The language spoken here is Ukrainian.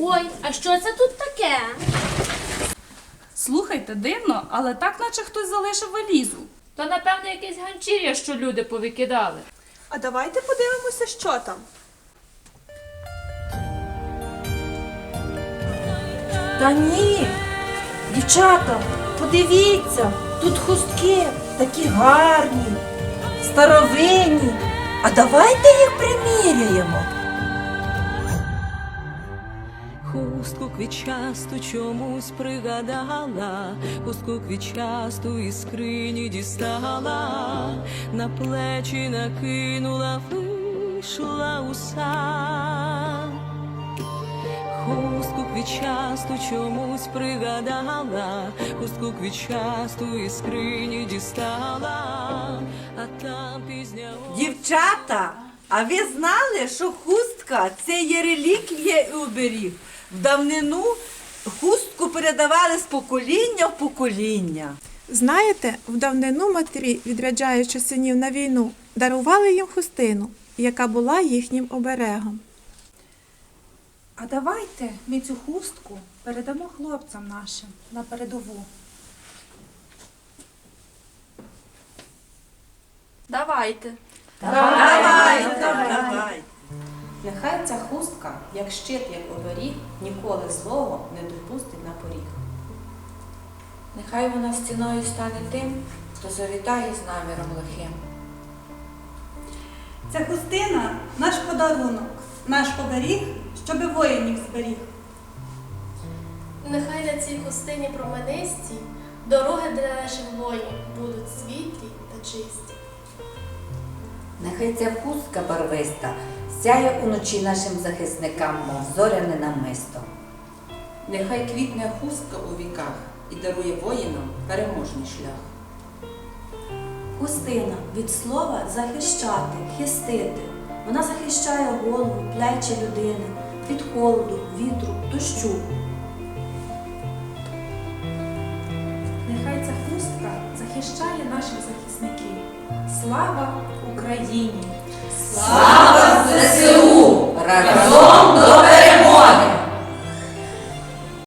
Ой, а що це тут таке? Слухайте, дивно, але так наче хтось залишив валізу. То, напевно, якесь ганчір'я, що люди повикидали. А давайте подивимося, що там. Та ні, дівчата, подивіться, тут хустки такі гарні, старовинні. А давайте їх приміряємо. Хустку квітчасту чомусь пригадала, хустку квітчасту із скрині дістала, на плечі накинула, вийшла у сад. Хустку квітчасту чомусь пригадала, хустку квітчасту із скрині дістала, а там пізня Дівчата, а ви знали, що хустка це є реліквія і оберіг? В давнину хустку передавали з покоління в покоління. Знаєте, в давнину матері, відряджаючи синів на війну, дарували їм хустину, яка була їхнім оберегом. А давайте ми цю хустку передамо хлопцям нашим на передову. Давайте. Давай, давай. Нехай ця хустка, як щит, як оберіг, ніколи злого не допустить на поріг. Нехай вона стіною стане тим, хто завітає з наміром лихим. Ця хустина наш подарунок, наш оберіг, щоби воїнів зберіг. Нехай на цій хустині променисті дороги для наших воїнів будуть світлі та чисті. Нехай ця хустка барвиста сяє уночі нашим захисникам, мов зоряне намисто. Нехай квітне хустка у віках і дарує воїнам переможний шлях. Хустина від слова захищати, хистити. Вона захищає голову, плечі людини від холоду, вітру, дощу. Нехай ця хустка захищає наших захисників. Слава Україні! Слава